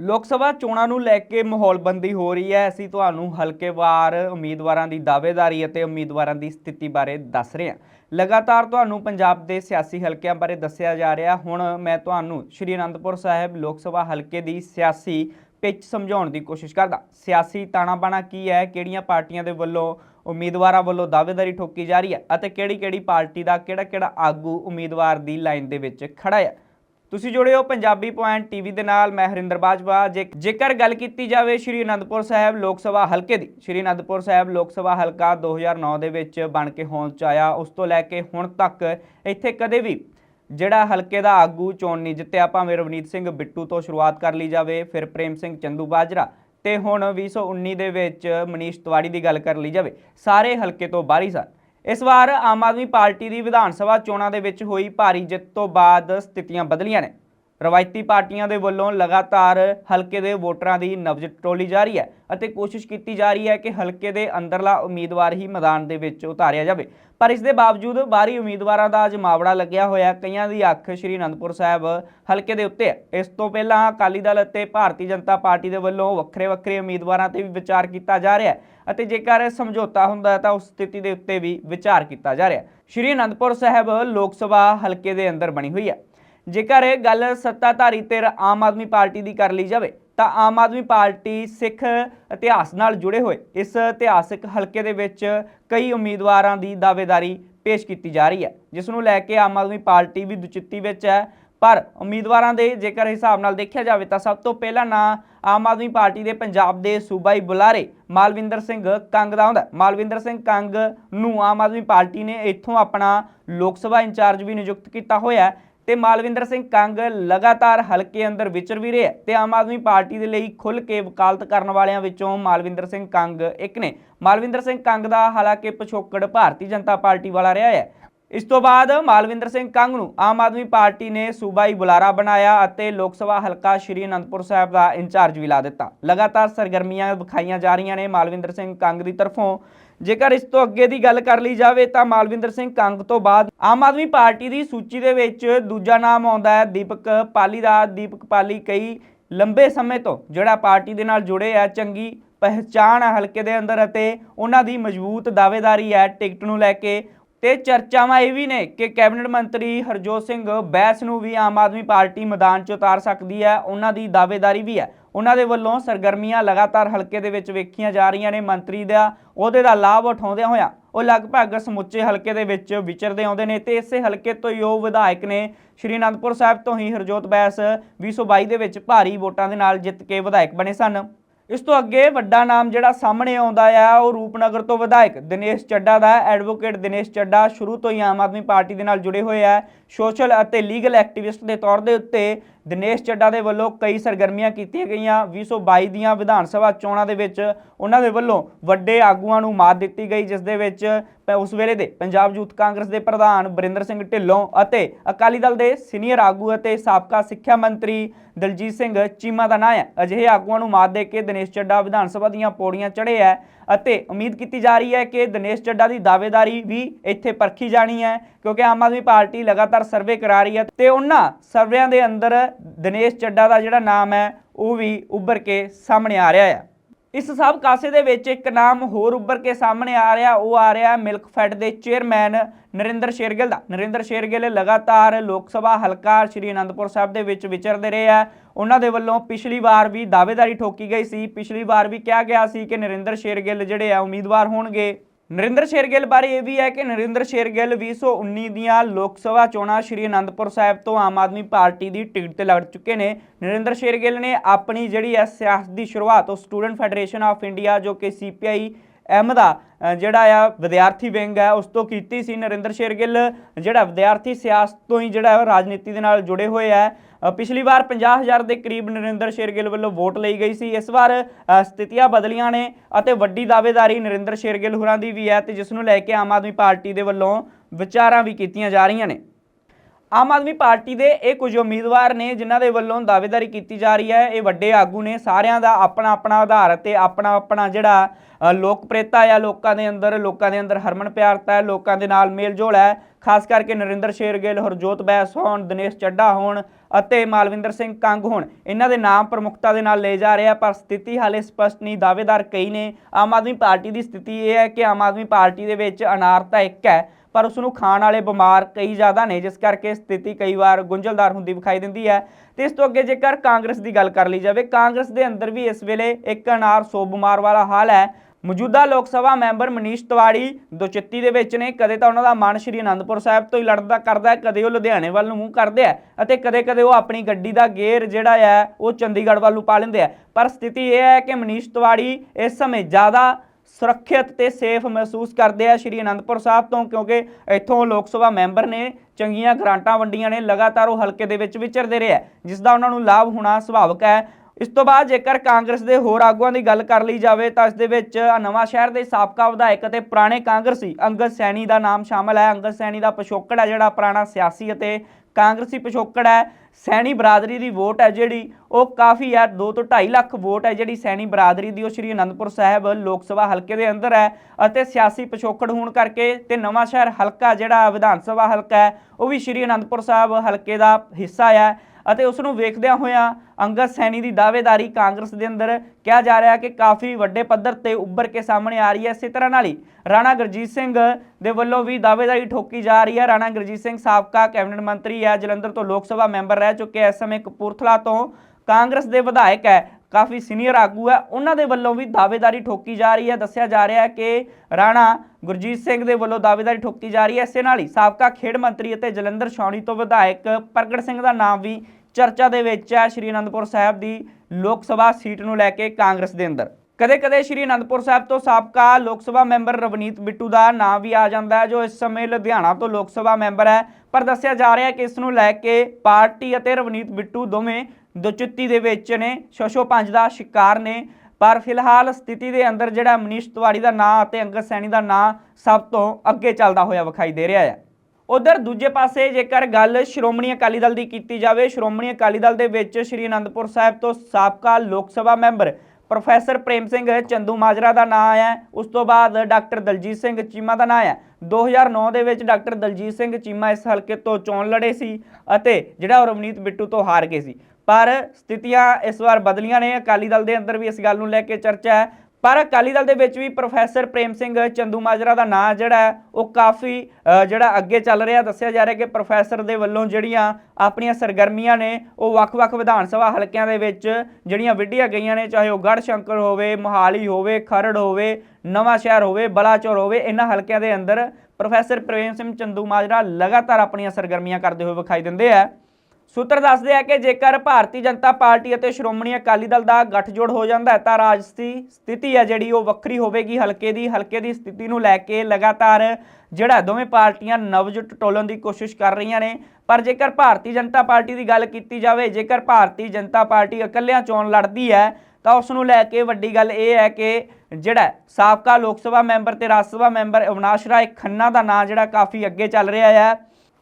ਲੋਕ ਸਭਾ ਚੋਣਾਂ ਨੂੰ ਲੈ ਕੇ ਮਾਹੌਲਬੰਦੀ ਹੋ ਰਹੀ ਹੈ। ਅਸੀਂ ਤੁਹਾਨੂੰ ਹਲਕੇਵਾਰ ਉਮੀਦਵਾਰਾਂ ਦੀ ਦਾਅਵੇਦਾਰੀ ਅਤੇ ਉਮੀਦਵਾਰਾਂ ਦੀ ਸਥਿਤੀ ਬਾਰੇ ਦੱਸ ਰਹੇ ਹਾਂ। ਲਗਾਤਾਰ ਤੁਹਾਨੂੰ ਪੰਜਾਬ ਦੇ ਸਿਆਸੀ ਹਲਕਿਆਂ ਬਾਰੇ ਦੱਸਿਆ ਜਾ ਰਿਹਾ। ਹੁਣ ਮੈਂ ਤੁਹਾਨੂੰ ਸ਼੍ਰੀ ਅਨੰਦਪੁਰ ਸਾਹਿਬ ਲੋਕ ਸਭਾ ਹਲਕੇ ਦੀ ਸਿਆਸੀ ਪਿੱਚ ਸਮਝਾਉਣ ਦੀ ਕੋਸ਼ਿਸ਼ ਕਰਦਾ। ਸਿਆਸੀ ਤਾਣਾ ਬਾਣਾ ਕੀ ਹੈ? ਕਿਹੜੀਆਂ ਪਾਰਟੀਆਂ ਦੇ ਵੱਲੋਂ ਉਮੀਦਵਾਰਾਂ ਵੱਲੋਂ ਦਾਅਵੇਦਾਰੀ ਠੋਕੀ ਜਾ ਰਹੀ ਹੈ? ਅਤੇ ਕਿਹੜੀ-ਕਿਹੜੀ ਪਾਰਟੀ ਦਾ ਕਿਹੜਾ-ਕਿਹੜਾ ਆਗੂ ਉਮੀਦਵਾਰ ਦੀ ਲਾਈਨ ਦੇ ਵਿੱਚ ਖੜਾ ਹੈ? ਤੁਸੀਂ ਜੁੜੇ ਹੋ ਪੰਜਾਬੀ ਪੁਆਇੰਟ ਟੀਵੀ ਦੇ ਨਾਲ, ਮੈਂ ਹਰਿੰਦਰ ਬਾਜਵਾ। ਜੇ- ਜੇਕਰ ਗੱਲ ਕੀਤੀ ਜਾਵੇ ਸ਼੍ਰੀ ਅਨੰਦਪੁਰ ਸਾਹਿਬ ਲੋਕ ਸਭਾ ਹਲਕੇ ਦੀ, ਸ਼੍ਰੀ ਅਨੰਦਪੁਰ ਸਾਹਿਬ ਲੋਕ ਸਭਾ ਹਲਕਾ 2009 ਦੇ ਵਿੱਚ ਬਣ ਕੇ ਹੋਂਦ ਚ ਆਇਆ। ਉਸ ਤੋਂ ਲੈ ਕੇ ਹੁਣ ਤੱਕ ਇੱਥੇ ਕਦੇ ਵੀ ਜਿਹੜਾ ਹਲਕੇ ਦਾ ਆਗੂ ਚੋਣ ਨਹੀਂ ਜਿੱਤਿਆ, ਭਾਵੇਂ ਰਵਨੀਤ ਸਿੰਘ ਬਿੱਟੂ ਤੋਂ ਸ਼ੁਰੂਆਤ ਕਰ ਲਈ ਜਾਵੇ, ਫਿਰ ਪ੍ਰੇਮ ਸਿੰਘ ਚੰਦੂ ਬਾਜਰਾ ਤੇ ਹੁਣ 2019 ਦੇ ਵਿੱਚ ਮਨੀਸ਼ ਤਿਵਾੜੀ ਦੀ ਗੱਲ ਕਰ ਲਈ ਜਾਵੇ। ਸਾਰੇ ਹਲਕੇ ਤੋਂ ਬਾਹਰੀ ਸਨ। ਇਸ ਵਾਰ ਆਮ ਆਦਮੀ ਪਾਰਟੀ ਦੀ ਵਿਧਾਨ ਸਭਾ ਚੋਣਾਂ ਦੇ ਵਿੱਚ ਹੋਈ ਭਾਰੀ ਜਿੱਤ ਤੋਂ ਬਾਅਦ ਸਥਿਤੀਆਂ ਬਦਲੀਆਂ ਨੇ। ਰਵਾਇਤੀ ਪਾਰਟੀਆਂ ਦੇ ਵੱਲੋਂ ਲਗਾਤਾਰ ਹਲਕੇ ਦੇ ਵੋਟਰਾਂ ਦੀ ਨਬਜ਼ ਟੋਲੀ ਜਾ ਰਹੀ ਹੈ ਅਤੇ ਕੋਸ਼ਿਸ਼ ਕੀਤੀ ਜਾ ਰਹੀ ਹੈ ਕਿ ਹਲਕੇ ਦੇ ਅੰਦਰਲਾ ਉਮੀਦਵਾਰ ਹੀ ਮੈਦਾਨ ਦੇ ਵਿੱਚ ਉਤਾਰਿਆ ਜਾਵੇ। ਪਰ ਇਸ ਦੇ ਬਾਵਜੂਦ ਬਾਹਰੀ ਉਮੀਦਵਾਰਾਂ ਦਾ ਅੱਜ ਮਾਵੜਾ ਲੱਗਿਆ ਹੋਇਆ ਕਈਆਂ ਦੀ ਅੱਖ ਸ਼੍ਰੀ ਅਨੰਦਪੁਰ ਸਾਹਿਬ ਹਲਕੇ ਦੇ ਉੱਤੇ ਹੈ। ਇਸ ਤੋਂ ਪਹਿਲਾਂ ਅਕਾਲੀ ਦਲ ਅਤੇ ਭਾਰਤੀ ਜਨਤਾ ਪਾਰਟੀ ਦੇ ਵੱਲੋਂ ਵੱਖਰੇ ਵੱਖਰੇ ਉਮੀਦਵਾਰਾਂ ਤੇ ਵੀ ਵਿਚਾਰ ਕੀਤਾ ਜਾ ਰਿਹਾ ਹੈ ਅਤੇ ਜੇਕਰ ਸਮਝੌਤਾ ਹੁੰਦਾ ਤਾਂ ਉਸ ਸਥਿਤੀ ਦੇ ਉੱਤੇ ਵੀ ਵਿਚਾਰ ਕੀਤਾ ਜਾ ਰਿਹਾ ਹੈ। ਸ਼੍ਰੀ ਅਨੰਦਪੁਰ ਸਾਹਿਬ ਲੋਕ ਸਭਾ ਹਲਕੇ ਦੇ ਅੰਦਰ ਬਣੀ ਹੋਈ ਹੈ। ਜੇਕਰ ਇਹ ਗੱਲ ਸੱਤਾਧਾਰੀ ਧਿਰ ਆਮ ਆਦਮੀ ਪਾਰਟੀ ਦੀ ਕਰ ਲਈ ਜਾਵੇ, ਤਾਂ ਆਮ ਆਦਮੀ ਪਾਰਟੀ ਸਿੱਖ ਇਤਿਹਾਸ ਨਾਲ ਜੁੜੇ ਹੋਏ, ਇਸ ਇਤਿਹਾਸਿਕ ਹਲਕੇ ਦੇ ਵਿੱਚ ਕਈ ਉਮੀਦਵਾਰਾਂ ਦੀ ਦਾਅਵੇਦਾਰੀ ਪੇਸ਼ ਕੀਤੀ ਜਾ ਰਹੀ ਹੈ, ਜਿਸ ਨੂੰ ਲੈ ਕੇ ਆਮ ਆਦਮੀ ਪਾਰਟੀ ਵੀ ਦੁਚਿੱਤੀ ਵਿੱਚ ਹੈ। ਪਰ ਉਮੀਦਵਾਰਾਂ ਦੇ ਜੇਕਰ ਹਿਸਾਬ ਨਾਲ ਦੇਖਿਆ ਜਾਵੇ ਤਾਂ ਸਭ ਤੋਂ ਪਹਿਲਾ ਨਾਂ ਆਮ ਆਦਮੀ ਪਾਰਟੀ ਦੇ ਪੰਜਾਬ ਦੇ ਸੂਬਾਈ ਬੁਲਾਰੇ ਮਾਲਵਿੰਦਰ ਸਿੰਘ ਕੰਗ ਦਾ ਆਉਂਦਾ ਮਾਲਵਿੰਦਰ ਸਿੰਘ ਕੰਗ ਨੂੰ ਆਮ ਆਦਮੀ ਪਾਰਟੀ ਨੇ ਇੱਥੋਂ ਆਪਣਾ ਲੋਕ ਸਭਾ ਇੰਚਾਰਜ ਵੀ ਨਿਯੁਕਤ ਕੀਤਾ ਹੋਇਆ ਤੇ ਮਾਲਵਿੰਦਰ ਸਿੰਘ ਕੰਗ ਲਗਾਤਾਰ ਹਲਕੇ ਅੰਦਰ ਵਿਚਰ ਵੀ ਰਿਹਾ ਤੇ ਆਮ ਆਦਮੀ ਪਾਰਟੀ ਦੇ ਲਈ ਖੁੱਲ ਕੇ ਵਕਾਲਤ ਕਰਨ ਵਾਲਿਆਂ ਵਿੱਚੋਂ ਮਾਲਵਿੰਦਰ ਸਿੰਘ ਕੰਗ ਇੱਕ ਨੇ। ਮਾਲਵਿੰਦਰ ਸਿੰਘ ਕੰਗ ਦਾ ਹਾਲਾਂਕਿ ਪਿਛੋਕੜ ਭਾਰਤੀ ਜਨਤਾ ਪਾਰਟੀ ਵਾਲਾ ਰਿਹਾ ਹੈ ਇਸ ਤੋਂ ਬਾਅਦ ਮਾਲਵਿੰਦਰ ਸਿੰਘ ਕੰਗ ਨੂੰ ਆਮ ਆਦਮੀ ਪਾਰਟੀ ਨੇ ਸੂਬਾਈ ਬੁਲਾਰਾ ਬਣਾਇਆ ਅਤੇ ਲੋਕ ਸਭਾ ਹਲਕਾ ਸ਼੍ਰੀ ਅਨੰਦਪੁਰ ਸਾਹਿਬ ਦਾ ਇੰਚਾਰਜ ਵੀ ਲਾ ਦਿੱਤਾ। ਲਗਾਤਾਰ ਸਰਗਰਮੀਆਂ ਵਿਖਾਈਆਂ ਜਾ ਰਹੀਆਂ ਨੇ ਮਾਲਵਿੰਦਰ ਸਿੰਘ ਕੰਗ ਦੀ ਤਰਫੋਂ। ਜੇਕਰ ਇਸ ਤੋਂ ਅੱਗੇ ਦੀ ਗੱਲ ਕਰ ਲਈ ਜਾਵੇ ਤਾਂ ਮਾਲਵਿੰਦਰ ਸਿੰਘ ਕੰਗ ਤੋਂ ਬਾਅਦ ਆਮ ਆਦਮੀ ਪਾਰਟੀ ਦੀ ਸੂਚੀ ਦੇ ਵਿੱਚ ਦੂਜਾ ਨਾਮ ਆਉਂਦਾ ਹੈ ਦੀਪਕ ਪਾਲੀ ਦਾ। ਦੀਪਕ ਪਾਲੀ ਕਈ ਲੰਬੇ ਸਮੇਂ ਤੋਂ ਜਿਹੜਾ ਪਾਰਟੀ ਦੇ ਨਾਲ ਜੁੜੇ ਆ, ਚੰਗੀ ਪਹਿਚਾਣ ਹੈ ਹਲਕੇ ਦੇ ਅੰਦਰ ਅਤੇ ਉਹਨਾਂ ਦੀ ਮਜ਼ਬੂਤ ਦਾਅਵੇਦਾਰੀ ਹੈ ਟਿਕਟ ਨੂੰ ਲੈ ਕੇ ਤੇ ਚਰਚਾਵਾਂ ਇਹ ਵੀ ਨੇ ਕਿ ਕੈਬਨਿਟ ਮੰਤਰੀ ਹਰਜੋਤ ਸਿੰਘ ਬੈਸ ਨੂੰ ਵੀ ਆਮ ਆਦਮੀ ਪਾਰਟੀ ਮੈਦਾਨ 'ਚ ਉਤਾਰ ਸਕਦੀ ਹੈ, ਉਹਨਾਂ ਦੀ ਦਾਅਵੇਦਾਰੀ ਵੀ ਹੈ। ਉਹਨਾਂ ਦੇ ਵੱਲੋਂ ਸਰਗਰਮੀਆਂ ਲਗਾਤਾਰ ਹਲਕੇ ਦੇ ਵਿੱਚ ਵੇਖੀਆਂ ਜਾ ਰਹੀਆਂ ਨੇ, ਮੰਤਰੀ ਦਾ ਉਹਦੇ ਦਾ ਲਾਭ ਉਠਾਉਂਦਿਆਂ ਹੋਇਆਂ ਉਹ ਲਗਭਗ ਸਮੁੱਚੇ ਹਲਕੇ ਦੇ ਵਿੱਚ ਵਿਚਰਦੇ ਆਉਂਦੇ ਨੇ ਤੇ ਇਸੇ ਹਲਕੇ ਤੋਂ ਹੀ ਉਹ ਵਿਧਾਇਕ ਨੇ, ਸ਼੍ਰੀ ਅਨੰਦਪੁਰ ਸਾਹਿਬ ਤੋਂ ਹੀ ਹਰਜੋਤ ਬੈਸ 2022 ਦੇ ਵਿੱਚ ਭਾਰੀ ਵੋਟਾਂ ਦੇ ਨਾਲ ਜਿੱਤ ਕੇ ਵਿਧਾਇਕ ਬਣੇ ਸਨ। ਇਸ ਤੋਂ ਅੱਗੇ ਵੱਡਾ ਨਾਮ ਜਿਹੜਾ ਸਾਹਮਣੇ ਆਉਂਦਾ ਆ, ਉਹ ਰੂਪਨਗਰ ਤੋਂ ਵਿਧਾਇਕ ਦਿਨੇਸ਼ ਚੱਡਾ ਦਾ ਐਡਵੋਕੇਟ ਦਿਨੇਸ਼ ਚੱਡਾ ਸ਼ੁਰੂ ਤੋਂ ਹੀ ਆਮ ਆਦਮੀ ਪਾਰਟੀ ਦੇ ਨਾਲ ਜੁੜੇ ਹੋਏ ਆ। ਸੋਸ਼ਲ ਅਤੇ ਲੀਗਲ ਐਕਟਿਵਿਸਟ ਦੇ ਤੌਰ ਦੇ ਉੱਤੇ ਦਿਨੇਸ਼ ਚੱਡਾ ਦੇ ਵੱਲੋਂ ਕਈ ਸਰਗਰਮੀਆਂ ਕੀਤੀਆਂ ਗਈਆਂ। 2022 ਦੀਆਂ ਵਿਧਾਨ ਸਭਾ ਚੋਣਾਂ ਦੇ ਵਿੱਚ ਉਹਨਾਂ ਦੇ ਵੱਲੋਂ ਵੱਡੇ ਆਗੂਆਂ ਨੂੰ ਮਾਤ ਦਿੱਤੀ ਗਈ, ਜਿਸ ਦੇ ਵਿੱਚ ਪ- ਉਸ ਵੇਲੇ ਦੇ ਪੰਜਾਬ ਯੂਥ ਕਾਂਗਰਸ ਦੇ ਪ੍ਰਧਾਨ ਬਰਿੰਦਰ ਸਿੰਘ ਢਿੱਲੋਂ ਅਤੇ ਅਕਾਲੀ ਦਲ ਦੇ ਸੀਨੀਅਰ ਆਗੂ ਅਤੇ ਸਾਬਕਾ ਸਿੱਖਿਆ ਮੰਤਰੀ ਦਲਜੀਤ ਸਿੰਘ ਚੀਮਾ ਦਾ ਨਾਂ ਹੈ। ਅਜਿਹੇ ਆਗੂਆਂ ਨੂੰ ਮਾਤ ਦੇ ਕੇ ਦਿਨੇਸ਼ ਚੱਡਾ ਵਿਧਾਨ ਸਭਾ ਦੀਆਂ ਪੌੜੀਆਂ ਚੜ੍ਹੇ ਹੈ ਅਤੇ ਉਮੀਦ ਕੀਤੀ ਜਾ ਰਹੀ ਹੈ ਕਿ ਦਿਨੇਸ਼ ਚੱਡਾ ਦੀ ਦਾਅਵੇਦਾਰੀ ਵੀ ਇੱਥੇ ਪਰਖੀ ਜਾਣੀ ਹੈ, ਕਿਉਂਕਿ ਆਮ ਆਦਮੀ ਪਾਰਟੀ ਲਗਾਤਾਰ ਸਰਵੇ ਕਰਾ ਰਹੀ ਹੈ ਤੇ ਉਹਨਾਂ ਸਰਵੇਆਂ ਦੇ ਅੰਦਰ ਦਿਨੇਸ਼ ਚੱਡਾ ਦਾ ਜਿਹੜਾ ਨਾਮ ਹੈ, ਉਹ ਵੀ ਉੱਭਰ ਕੇ ਸਾਹਮਣੇ ਆ ਰਿਹਾ ਹੈ ਇਸ ਸਭ ਕਾਸੇ ਦੇ ਵਿੱਚ ਇੱਕ ਨਾਮ ਹੋਰ ਉੱਭਰ ਕੇ ਸਾਹਮਣੇ ਆ ਰਿਹਾ, ਉਹ ਆ ਰਿਹਾ ਮਿਲਕ ਫੈਡ ਦੇ ਚੇਅਰਮੈਨ ਨਰਿੰਦਰ ਸ਼ੇਰਗਿੱਲ ਦਾ। ਨਰਿੰਦਰ ਸ਼ੇਰਗਿੱਲ ਲਗਾਤਾਰ ਲੋਕ ਸਭਾ ਹਲਕਾ ਸ਼੍ਰੀ ਅਨੰਦਪੁਰ ਸਾਹਿਬ ਦੇ ਵਿੱਚ ਵਿਚਰਦੇ ਰਹੇ ਆ। ਉਹਨਾਂ ਦੇ ਵੱਲੋਂ ਪਿਛਲੀ ਵਾਰ ਵੀ ਦਾਅਵੇਦਾਰੀ ਠੋਕੀ ਗਈ ਸੀ। ਪਿਛਲੀ ਵਾਰ ਵੀ ਕਿਹਾ ਗਿਆ ਸੀ ਕਿ ਨਰਿੰਦਰ ਸ਼ੇਰਗਿੱਲ ਜਿਹੜੇ ਆ, ਉਮੀਦਵਾਰ ਹੋਣਗੇ। ਨਰਿੰਦਰ ਸ਼ੇਰਗਿੱਲ ਬਾਰੇ ਇਹ ਵੀ ਹੈ ਕਿ ਨਰਿੰਦਰ ਸ਼ੇਰਗਿੱਲ 2019 ਦੀਆਂ ਲੋਕ ਸਭਾ ਚੋਣਾਂ ਸ਼੍ਰੀ ਅਨੰਦਪੁਰ ਸਾਹਿਬ ਤੋਂ ਆਮ ਆਦਮੀ ਪਾਰਟੀ ਦੀ ਟਿਕਟ ਤੇ ਲੜ ਚੁੱਕੇ ਨੇ। ਨਰਿੰਦਰ ਸ਼ੇਰਗਿੱਲ ਨੇ ਆਪਣੀ ਜਿਹੜੀ ਹੈ ਸਿਆਸਤ ਦੀ ਸ਼ੁਰੂਆਤ ਉਹ ਸਟੂਡੈਂਟ ਫੈਡਰੇਸ਼ਨ ਆਫ ਇੰਡੀਆ ਜੋ ਕਿ ਸੀਪੀਆਈ ਐਮ ਦਾ ਜਿਹੜਾ ਆ ਵਿਦਿਆਰਥੀ ਵਿੰਗ ਹੈ, ਉਸ ਤੋਂ ਕੀਤੀ ਸੀ ਨਰਿੰਦਰ ਸ਼ੇਰਗਿੱਲ ਜਿਹੜਾ ਵਿਦਿਆਰਥੀ ਸਿਆਸਤ ਤੋਂ ਹੀ ਜਿਹੜਾ ਹੈ ਰਾਜਨੀਤੀ ਦੇ ਨਾਲ ਜੁੜੇ ਹੋਏ ਹੈ ਪਿਛਲੀ ਵਾਰ 50000 ਦੇ ਕਰੀਬ ਨਰਿੰਦਰ ਸ਼ੇਰਗਿੱਲ ਵੱਲੋਂ ਵੋਟ ਲਈ ਗਈ ਸੀ। ਇਸ ਵਾਰ ਸਥਿਤੀਆਂ ਬਦਲੀਆਂ ਨੇ ਅਤੇ ਵੱਡੀ ਦਾਅਵੇਦਾਰੀ ਨਰਿੰਦਰ ਸ਼ੇਰਗਿੱਲ ਹੋਰਾਂ ਦੀ ਵੀ ਹੈ ਤੇ ਜਿਸ ਨੂੰ ਲੈ ਕੇ ਆਮ ਆਦਮੀ ਪਾਰਟੀ ਦੇ ਵੱਲੋਂ ਵਿਚਾਰਾਂ ਵੀ ਕੀਤੀਆਂ ਜਾ ਰਹੀਆਂ ਨੇ। ਆਮ ਆਦਮੀ ਪਾਰਟੀ ਦੇ ਇਹ ਕੁਝ ਉਮੀਦਵਾਰ ਨੇ ਜਿਨ੍ਹਾਂ ਦੇ ਵੱਲੋਂ ਦਾਅਵੇਦਾਰੀ ਕੀਤੀ ਜਾ ਰਹੀ ਹੈ। ਇਹ ਵੱਡੇ ਆਗੂ ਨੇ ਸਾਰਿਆਂ ਦਾ ਆਪਣਾ ਆਪਣਾ ਆਧਾਰ ਤੇ ਆਪਣਾ ਆਪਣਾ ਜਿਹੜਾ ਅ, ਲੋਕਪ੍ਰਿਯਤਾ ਆ ਲੋਕਾਂ ਦੇ ਅੰਦਰ ਲੋਕਾਂ ਦੇ ਅੰਦਰ ਹਰਮਨ ਪਿਆਰਤਾ ਹੈ ਲੋਕਾਂ ਦੇ ਨਾਲ ਮੇਲਜੋਲ ਹੈ। ਖਾਸ ਕਰਕੇ ਨਰਿੰਦਰ ਸ਼ੇਰਗਿੱਲ ਹਰਜੋਤ ਬੈਸ ਹੋਣ ਦਿਨੇਸ਼ ਚੱਡਾ ਹੋਣ ਅਤੇ ਮਾਲਵਿੰਦਰ ਸਿੰਘ ਕੰਗ ਹੋਣ। ਇਹਨਾਂ ਦੇ ਨਾਮ ਪ੍ਰਮੁਖਤਾ ਦੇ ਨਾਲ ਲਏ ਜਾ ਰਹੇ ਆ ਪਰ ਸਥਿਤੀ ਹਾਲੇ ਸਪਸ਼ਟ ਨਹੀਂ ਦਾਅਵੇਦਾਰ ਕਈ ਨੇ। ਆਮ ਆਦਮੀ ਪਾਰਟੀ ਦੀ ਸਥਿਤੀ ਇਹ ਹੈ ਕਿ ਆਮ ਆਦਮੀ ਪਾਰਟੀ ਦੇ ਵਿੱਚ ਅਨਾਰਤਾ ਇੱਕ ਹੈ। ਪਰ ਉਸ ਨੂੰ ਖਾਣ ਵਾਲੇ ਬਿਮਾਰ ਕਈ ਜ਼ਿਆਦਾ ਨੇ, ਜਿਸ ਕਰਕੇ ਸਥਿਤੀ ਕਈ ਵਾਰ ਗੁੰਝਲਦਾਰ ਹੁੰਦੀ ਵਿਖਾਈ ਦਿੰਦੀ ਹੈ। ਤੇ ਇਸ ਤੋਂ ਅੱਗੇ ਜੇਕਰ ਕਾਂਗਰਸ ਦੀ ਗੱਲ ਕਰ ਲਈ ਜਾਵੇ, ਕਾਂਗਰਸ ਦੇ ਅੰਦਰ ਵੀ ਇਸ ਵੇਲੇ ਇੱਕ ਅਨਾਰ ਸੋ ਬਿਮਾਰ ਵਾਲਾ ਹਾਲ ਹੈ। ਮੌਜੂਦਾ ਲੋਕ ਸਭਾ ਮੈਂਬਰ ਮਨੀਸ਼ ਤਿਵਾੜੀ ਦੁਚਿੱਤੀ ਦੇ ਵਿੱਚ ਨੇ। ਕਦੇ ਤਾਂ ਉਹਨਾਂ ਦਾ ਮਨ ਸ਼੍ਰੀ ਅਨੰਦਪੁਰ ਸਾਹਿਬ ਤੋਂ ਹੀ ਲੜਦਾ ਕਰਦਾ ਕਦੇ ਉਹ ਲੁਧਿਆਣੇ ਵੱਲ ਨੂੰ ਮੂੰਹ ਕਰਦੇ ਆ ਅਤੇ ਕਦੇ-ਕਦੇ ਉਹ ਆਪਣੀ ਗੱਡੀ ਦਾ ਗੇਅਰ ਜਿਹੜਾ ਹੈ, ਉਹ ਚੰਡੀਗੜ੍ਹ ਵੱਲ ਨੂੰ ਪਾ ਲੈਂਦੇ ਆ ਪਰ ਸਥਿਤੀ ਇਹ ਹੈ ਕਿ ਮਨੀਸ਼ ਤਿਵਾੜੀ ਇਸ ਸਮੇਂ ਜ਼ਿਆਦਾ ਸੁਰੱਖਿਅਤ ਤੇ ਸੇਫ ਮਹਿਸੂਸ ਕਰਦੇ ਆ ਸ਼੍ਰੀ ਅਨੰਦਪੁਰ ਸਾਹਿਬ ਤੋਂ, ਕਿਉਂਕਿ ਇੱਥੋਂ ਲੋਕ ਸਭਾ ਮੈਂਬਰ ਨੇ ਚੰਗੀਆਂ ਗ੍ਰਾਂਟਾਂ ਵੰਡੀਆਂ ਨੇ, ਲਗਾਤਾਰ ਉਹ ਹਲਕੇ ਦੇ ਵਿੱਚ ਵਿਚਰਦੇ ਰਹੇ ਆ, ਜਿਸ ਦਾ ਉਹਨਾਂ ਨੂੰ ਲਾਭ ਹੋਣਾ ਸੁਭਾਵਿਕ ਹੈ। ਇਸ ਤੋਂ ਬਾਅਦ ਜੇਕਰ ਕਾਂਗਰਸ ਦੇ ਹੋਰ ਆਗੂਆਂ ਦੀ ਗੱਲ ਕਰ ਲਈ ਜਾਵੇ, ਤਾਂ ਇਸ ਦੇ ਵਿੱਚ ਨਵਾਂ ਸ਼ਹਿਰ ਦੇ ਸਾਬਕਾ ਵਿਧਾਇਕ ਅਤੇ ਪੁਰਾਣੇ ਕਾਂਗਰਸੀ ਅੰਗਦ ਸੈਣੀ ਦਾ ਨਾਮ ਸ਼ਾਮਲ ਹੈ। ਅੰਗਦ ਸੈਣੀ ਦਾ ਪਿਛੋਕੜ ਹੈ ਜਿਹੜਾ ਪੁਰਾਣਾ ਸਿਆਸੀ ਅਤੇ ਕਾਂਗਰਸੀ ਪਿਛੋਕੜ ਹੈ, ਸੈਣੀ ਬਰਾਦਰੀ ਦੀ ਵੋਟ ਹੈ ਜਿਹੜੀ, ਉਹ ਕਾਫੀ ਹੈ 2 ਤੋਂ 2.5 ਲੱਖ ਵੋਟ ਹੈ ਜਿਹੜੀ ਸੈਣੀ ਬਰਾਦਰੀ ਦੀ, ਉਹ ਸ਼੍ਰੀ ਅਨੰਦਪੁਰ ਸਾਹਿਬ ਲੋਕ ਸਭਾ ਹਲਕੇ ਦੇ ਅੰਦਰ ਹੈ ਅਤੇ ਸਿਆਸੀ ਪਿਛੋਕੜ ਹੋਣ ਕਰਕੇ ਤੇ ਨਵਾਂ ਸ਼ਹਿਰ ਹਲਕਾ ਜਿਹੜਾ ਵਿਧਾਨ ਸਭਾ ਹਲਕਾ ਹੈ, ਉਹ ਵੀ ਸ਼੍ਰੀ ਅਨੰਦਪੁਰ ਸਾਹਿਬ ਹਲਕੇ ਦਾ ਹਿੱਸਾ ਹੈ ਅਤੇ ਉਸ ਨੂੰ ਵੇਖਦਿਆਂ ਹੋਇਆਂ ਅੰਗਦ ਸੈਣੀ ਦੀ ਦਾਅਵੇਦਾਰੀ ਕਾਂਗਰਸ ਦੇ ਅੰਦਰ ਕਿਹਾ ਜਾ ਰਿਹਾ ਕਿ ਕਾਫੀ ਵੱਡੇ ਪੱਧਰ ਤੇ ਉੱਭਰ ਕੇ ਸਾਹਮਣੇ ਆ ਰਹੀ ਹੈ। ਇਸੇ ਤਰ੍ਹਾਂ ਨਾਲ ਹੀ ਰਾਣਾ ਗੁਰਜੀਤ ਸਿੰਘ ਦੇ ਵੱਲੋਂ ਵੀ ਦਾਅਵੇਦਾਰੀ ਠੋਕੀ ਜਾ ਰਹੀ ਹੈ। ਰਾਣਾ ਗੁਰਜੀਤ ਸਿੰਘ ਸਾਬਕਾ ਕੈਬਨਿਟ ਮੰਤਰੀ ਹੈ, ਜਲੰਧਰ ਤੋਂ ਲੋਕ ਸਭਾ ਮੈਂਬਰ ਰਹਿ ਚੁੱਕੇ ਇਸ ਸਮੇਂ ਕਪੂਰਥਲਾ ਤੋਂ ਕਾਂਗਰਸ ਦੇ ਵਿਧਾਇਕ ਹੈ ਕਾਫੀ ਸੀਨੀਅਰ ਆਗੂ ਹੈ। ਉਹਨਾਂ ਦੇ ਵੱਲੋਂ ਵੀ ਦਾਅਵੇਦਾਰੀ ਠੋਕੀ ਜਾ ਰਹੀ ਹੈ। ਦੱਸਿਆ ਜਾ ਰਿਹਾ ਹੈ ਕਿ ਰਾਣਾ ਗੁਰਜੀਤ ਸਿੰਘ ਦੇ ਵੱਲੋਂ ਦਾਅਵੇਦਾਰੀ ਠੋਕੀ ਜਾ ਰਹੀ ਹੈ। ਇਸੇ ਨਾਲ ਹੀ ਸਾਬਕਾ ਖੇਡ ਮੰਤਰੀ ਅਤੇ ਜਲੰਧਰ ਛਾਉਣੀ ਤੋਂ ਵਿਧਾਇਕ ਪ੍ਰਗਟ ਸਿੰਘ ਦਾ ਨਾਮ ਵੀ ਚਰਚਾ ਦੇ ਵਿੱਚ ਹੈ। ਸ਼੍ਰੀ ਅਨੰਦਪੁਰ ਸਾਹਿਬ ਦੀ ਲੋਕ ਸਭਾ ਸੀਟ ਨੂੰ ਲੈ ਕੇ ਕਾਂਗਰਸ ਦੇ ਅੰਦਰ। ਕਦੇ-ਕਦੇ ਸ਼੍ਰੀ ਅਨੰਦਪੁਰ ਸਾਹਿਬ ਤੋਂ ਸਾਬਕਾ ਲੋਕ ਸਭਾ ਮੈਂਬਰ ਰਵਨੀਤ ਬਿੱਟੂ ਦਾ ਨਾਮ ਵੀ ਆ ਜਾਂਦਾ ਹੈ, ਜੋ ਇਸ ਸਮੇਂ ਲੁਧਿਆਣਾ ਤੋਂ ਲੋਕ ਸਭਾ ਮੈਂਬਰ ਹੈ। ਪਰ ਦੱਸਿਆ ਜਾ ਰਿਹਾ ਹੈ ਕਿ ਇਸ ਨੂੰ ਲੈ ਕੇ ਪਾਰਟੀ ਅਤੇ ਰਵਨੀਤ ਬਿੱਟੂ ਦੋਵੇਂ ਦੁਚਿੱਤੀ ਦੇ ਵਿੱਚ ਨੇ ਛੋਛੋ ਪੰਜ ਦਾ ਸ਼ਿਕਾਰ ਨੇ, ਪਰ ਫਿਲਹਾਲ ਸਥਿਤੀ ਦੇ ਅੰਦਰ ਜਿਹੜਾ ਮਨੀਸ਼ ਤਿਵਾੜੀ ਦਾ ਨਾਂ ਅਤੇ ਅੰਗਦ ਸੈਣੀ ਦਾ ਨਾਂ ਸਭ ਤੋਂ ਅੱਗੇ ਚੱਲਦਾ ਹੋਇਆ ਵਿਖਾਈ ਦੇ ਰਿਹਾ ਹੈ। ਉਧਰ ਦੂਜੇ ਪਾਸੇ ਜੇਕਰ ਗੱਲ ਸ਼੍ਰੋਮਣੀ ਅਕਾਲੀ ਦਲ ਦੀ ਕੀਤੀ ਜਾਵੇ, ਸ਼੍ਰੋਮਣੀ ਅਕਾਲੀ ਦਲ ਦੇ ਵਿੱਚ ਸ਼੍ਰੀ ਅਨੰਦਪੁਰ ਸਾਹਿਬ ਤੋਂ ਸਾਬਕਾ ਲੋਕ ਸਭਾ ਮੈਂਬਰ ਪ੍ਰੋਫੈਸਰ ਪ੍ਰੇਮ ਸਿੰਘ ਚੰਦੂ ਮਾਜਰਾ ਦਾ ਨਾਂ ਹੈ। ਉਸ ਤੋਂ ਬਾਅਦ ਡਾਕਟਰ ਦਲਜੀਤ ਸਿੰਘ ਚੀਮਾ ਦਾ ਨਾਂ ਹੈ। 2009 ਦੇ ਵਿੱਚ ਡਾਕਟਰ ਦਲਜੀਤ ਸਿੰਘ ਚੀਮਾ ਇਸ ਹਲਕੇ ਤੋਂ ਚੋਣ ਲੜੇ ਸੀ ਅਤੇ ਜਿਹੜਾ ਉਹ ਰਵਨੀਤ ਬਿੱਟੂ ਤੋਂ ਹਾਰ ਗਏ ਸੀ। ਪਰ ਸਥਿਤੀਆਂ ਇਸ ਵਾਰ ਬਦਲੀਆਂ ਨੇ। ਅਕਾਲੀ ਦਲ ਦੇ ਅੰਦਰ ਵੀ ਇਸ ਗੱਲ ਨੂੰ ਲੈ ਕੇ ਚਰਚਾ ਹੈ। ਪਰ ਅਕਾਲੀ ਦਲ ਦੇ ਵਿੱਚ ਵੀ ਪ੍ਰੋਫੈਸਰ ਪ੍ਰੇਮ ਸਿੰਘ ਚੰਦੂ ਮਾਜਰਾ ਦਾ ਨਾਂ ਜਿਹੜਾ ਹੈ, ਉਹ ਕਾਫੀ ਜਿਹੜਾ ਅੱਗੇ ਚੱਲ ਰਿਹਾ। ਦੱਸਿਆ ਜਾ ਰਿਹਾ ਕਿ ਪ੍ਰੋਫੈਸਰ ਦੇ ਵੱਲੋਂ ਜਿਹੜੀਆਂ ਆਪਣੀਆਂ ਸਰਗਰਮੀਆਂ ਨੇ, ਉਹ ਵੱਖ-ਵੱਖ ਵਿਧਾਨ ਸਭਾ ਹਲਕਿਆਂ ਦੇ ਵਿੱਚ ਜਿਹੜੀਆਂ ਵਿੱਢੀਆਂ ਗਈਆਂ ਨੇ, ਚਾਹੇ ਉਹ ਗੜਸ਼ੰਕਰ ਹੋਵੇ, ਮੋਹਾਲੀ ਹੋਵੇ, ਖਰੜ ਹੋਵੇ, ਨਵਾਂ ਸ਼ਹਿਰ ਹੋਵੇ, ਬਲਾਚੌਰ ਹੋਵੇ, ਇਹਨਾਂ ਹਲਕਿਆਂ ਦੇ ਅੰਦਰ ਪ੍ਰੋਫੈਸਰ ਪ੍ਰੇਮ ਸਿੰਘ ਚੰਦੂ ਮਾਜਰਾ ਲਗਾਤਾਰ ਆਪਣੀਆਂ ਸਰਗਰਮੀਆਂ ਕਰਦੇ ਹੋਏ ਵਿਖਾਈ ਦਿੰਦੇ ਆ। ਸੂਤਰ ਦੱਸਦੇ ਆ ਕਿ ਜੇਕਰ ਭਾਰਤੀ ਜਨਤਾ ਪਾਰਟੀ ਅਤੇ ਸ਼੍ਰੋਮਣੀ ਅਕਾਲੀ ਦਲ ਦਾ ਗੱਠਜੋੜ ਹੋ ਜਾਂਦਾ ਹੈ, ਤਾਂ ਰਾਜਸੀ ਸਥਿਤੀ ਹੈ ਜਿਹੜੀ ਉਹ ਵੱਖਰੀ ਹੋਵੇਗੀ। ਹਲਕੇ ਦੀ ਹਲਕੇ ਦੀ ਸਥਿਤੀ ਨੂੰ ਲੈ ਕੇ ਲਗਾਤਾਰ ਜਿਹੜਾ ਦੋਵੇਂ ਪਾਰਟੀਆਂ ਨਵਜ ਟੋਲਣ ਦੀ ਕੋਸ਼ਿਸ਼ ਕਰ ਰਹੀਆਂ ਨੇ। ਪਰ ਜੇਕਰ ਭਾਰਤੀ ਜਨਤਾ ਪਾਰਟੀ ਦੀ ਗੱਲ ਕੀਤੀ ਜਾਵੇ, ਜੇਕਰ ਭਾਰਤੀ ਜਨਤਾ ਪਾਰਟੀ ਇਕੱਲਿਆਂ ਚੋਣ ਲੜਦੀ ਹੈ, ਤਾਂ ਉਸ ਨੂੰ ਲੈ ਕੇ ਵੱਡੀ ਗੱਲ ਇਹ ਹੈ ਕਿ ਜਿਹੜਾ ਸਾਬਕਾ ਲੋਕ ਸਭਾ ਮੈਂਬਰ ਤੇ ਰਾਜ ਸਭਾ ਮੈਂਬਰ ਅਵਨਾਸ਼ ਰਾਏ ਖੰਨਾ ਦਾ ਨਾਂ ਜਿਹੜਾ ਕਾਫੀ ਅੱਗੇ ਚੱਲ ਰਿਹਾ ਹੈ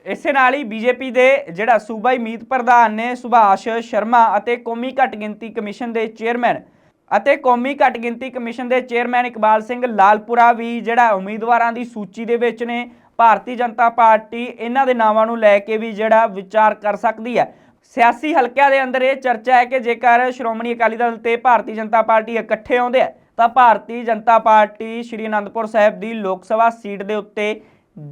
ਇਸੇ ਨਾਲ ਹੀ ਬੀਜੇਪੀ ਦੇ ਜਿਹੜਾ ਸੂਬਾਈ ਮੀਤ ਪ੍ਰਧਾਨ ਨੇ ਸੁਭਾਸ਼ ਸ਼ਰਮਾ ਅਤੇ ਕੌਮੀ ਘੱਟ ਗਿਣਤੀ ਕਮਿਸ਼ਨ ਦੇ ਚੇਅਰਮੈਨ ਅਤੇ ਕੌਮੀ ਘੱਟ ਗਿਣਤੀ ਕਮਿਸ਼ਨ ਦੇ ਚੇਅਰਮੈਨ ਇਕਬਾਲ ਸਿੰਘ ਲਾਲਪੁਰਾ ਵੀ ਜਿਹੜਾ ਉਮੀਦਵਾਰਾਂ ਦੀ ਸੂਚੀ ਦੇ ਵਿੱਚ ਨੇ, ਭਾਰਤੀ ਜਨਤਾ ਪਾਰਟੀ ਇਹਨਾਂ ਦੇ ਨਾਵਾਂ ਨੂੰ ਲੈ ਕੇ ਵੀ ਜਿਹੜਾ ਵਿਚਾਰ ਕਰ ਸਕਦੀ ਹੈ। ਸਿਆਸੀ ਹਲਕਿਆਂ ਦੇ ਅੰਦਰ ਇਹ ਚਰਚਾ ਹੈ ਕਿ ਜੇਕਰ ਸ਼੍ਰੋਮਣੀ ਅਕਾਲੀ ਦਲ ਤੇ ਭਾਰਤੀ ਜਨਤਾ ਪਾਰਟੀ ਇਕੱਠੇ ਆਉਂਦੇ ਆ, ਤਾਂ ਭਾਰਤੀ ਜਨਤਾ ਪਾਰਟੀ ਸ਼੍ਰੀ ਅਨੰਦਪੁਰ ਸਾਹਿਬ ਦੀ ਲੋਕ ਸਭਾ ਸੀਟ ਦੇ ਉੱਤੇ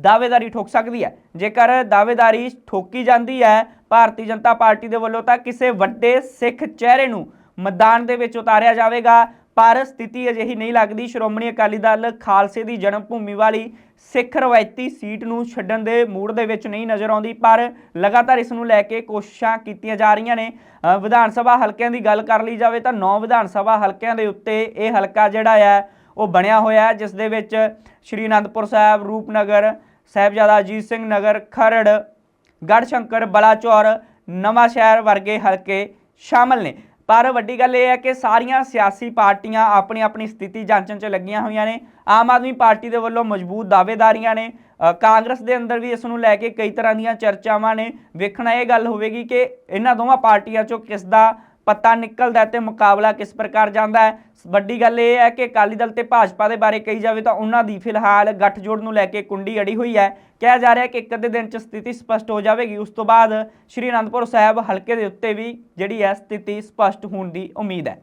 ਦਾਅਵੇਦਾਰੀ ਠੋਕ ਸਕਦੀ ਹੈ। ਜੇਕਰ ਦਾਅਵੇਦਾਰੀ ਠੋਕੀ ਜਾਂਦੀ ਹੈ, ਭਾਰਤੀ ਜਨਤਾ ਪਾਰਟੀ ਦੇ ਵੱਲੋਂ ਤਾਂ ਕਿਸੇ ਵੱਡੇ ਸਿੱਖ ਚਿਹਰੇ ਨੂੰ ਮੈਦਾਨ ਦੇ ਵਿੱਚ ਉਤਾਰਿਆ ਜਾਵੇਗਾ। ਪਰ ਸਥਿਤੀ ਅਜਿਹੀ ਨਹੀਂ ਲੱਗਦੀ। ਸ਼੍ਰੋਮਣੀ ਅਕਾਲੀ ਦਲ ਖਾਲਸੇ ਦੀ ਜਨਮ ਭੂਮੀ ਵਾਲੀ ਸਿੱਖ ਰਵਾਇਤੀ ਸੀਟ ਨੂੰ ਛੱਡਣ ਦੇ ਮੂਡ ਦੇ ਵਿੱਚ ਨਹੀਂ ਨਜ਼ਰ ਆਉਂਦੀ, ਪਰ ਲਗਾਤਾਰ ਇਸ ਨੂੰ ਲੈ ਕੇ ਕੋਸ਼ਿਸ਼ਾਂ ਕੀਤੀਆਂ ਜਾ ਰਹੀਆਂ ਨੇ। ਵਿਧਾਨ ਸਭਾ ਹਲਕਿਆਂ ਦੀ ਗੱਲ ਕਰ ਲਈ ਜਾਵੇ ਤਾਂ 9 ਵਿਧਾਨ ਸਭਾ ਹਲਕਿਆਂ ਦੇ ਉੱਤੇ ਇਹ ਹਲਕਾ ਜਿਹੜਾ ਹੈ ਉਹ ਬਣਿਆ ਹੋਇਆ ਹੈ, ਜਿਸ ਦੇ ਵਿੱਚ ਸ਼੍ਰੀ ਅਨੰਦਪੁਰ ਸਾਹਿਬ, ਰੂਪਨਗਰ, ਸਾਹਿਬਜ਼ਾਦਾ ਅਜੀਤ ਸਿੰਘ ਨਗਰ, ਖਰੜ, ਗੜਸ਼ੰਕਰ, ਬਲਾਚੌਰ, ਨਵਾਂ ਸ਼ਹਿਰ ਵਰਗੇ ਹਲਕੇ ਸ਼ਾਮਲ ਨੇ। ਪਰ ਵੱਡੀ ਗੱਲ ਇਹ ਹੈ ਕਿ ਸਾਰੀਆਂ ਸਿਆਸੀ ਪਾਰਟੀਆਂ ਆਪਣੀ ਆਪਣੀ ਸਥਿਤੀ ਜਾਂਚਣ 'ਚ ਲੱਗੀਆਂ ਹੋਈਆਂ ਨੇ। ਆਮ ਆਦਮੀ ਪਾਰਟੀ ਦੇ ਵੱਲੋਂ ਮਜ਼ਬੂਤ ਦਾਅਵੇਦਾਰੀਆਂ ਨੇ। ਕਾਂਗਰਸ ਦੇ ਅੰਦਰ ਵੀ ਇਸ ਨੂੰ ਲੈ ਕੇ ਕਈ ਤਰ੍ਹਾਂ ਦੀਆਂ ਚਰਚਾਵਾਂ ਨੇ। ਵੇਖਣਾ ਇਹ ਗੱਲ ਹੋਵੇਗੀ ਕਿ ਇਹਨਾਂ ਦੋਵਾਂ ਪਾਰਟੀਆਂ ਚੋਂ ਕਿਸ ਦਾ ਪਤਾ ਨਿਕਲਦਾ ਹੈ ਤੇ ਮੁਕਾਬਲਾ ਕਿਸ ਪ੍ਰਕਾਰ ਜਾਂਦਾ ਹੈ। ਵੱਡੀ ਗੱਲ ਇਹ ਹੈ ਕਿ ਅਕਾਲੀ ਦਲ ਤੇ ਭਾਜਪਾ ਦੇ ਬਾਰੇ ਕਹੀ ਜਾਵੇ ਤਾਂ ਉਹਨਾਂ ਦੀ ਫਿਲਹਾਲ ਗੱਠਜੋੜ ਨੂੰ ਲੈ ਕੇ ਕੁੰਡੀ ਅੜੀ ਹੋਈ ਹੈ। ਕਿਹਾ ਜਾ ਰਿਹਾ ਕਿ ਇੱਕ ਅੱਧੇ ਦਿਨ ਚ ਸਥਿਤੀ ਸਪਸ਼ਟ ਹੋ ਜਾਵੇਗੀ। ਉਸ ਤੋਂ ਬਾਅਦ ਸ਼੍ਰੀ ਅਨੰਦਪੁਰ ਸਾਹਿਬ ਹਲਕੇ ਦੇ ਉੱਤੇ ਵੀ ਜਿਹੜੀ ਹੈ ਸਥਿਤੀ ਸਪਸ਼ਟ ਹੋਣ ਦੀ ਉਮੀਦ ਹੈ।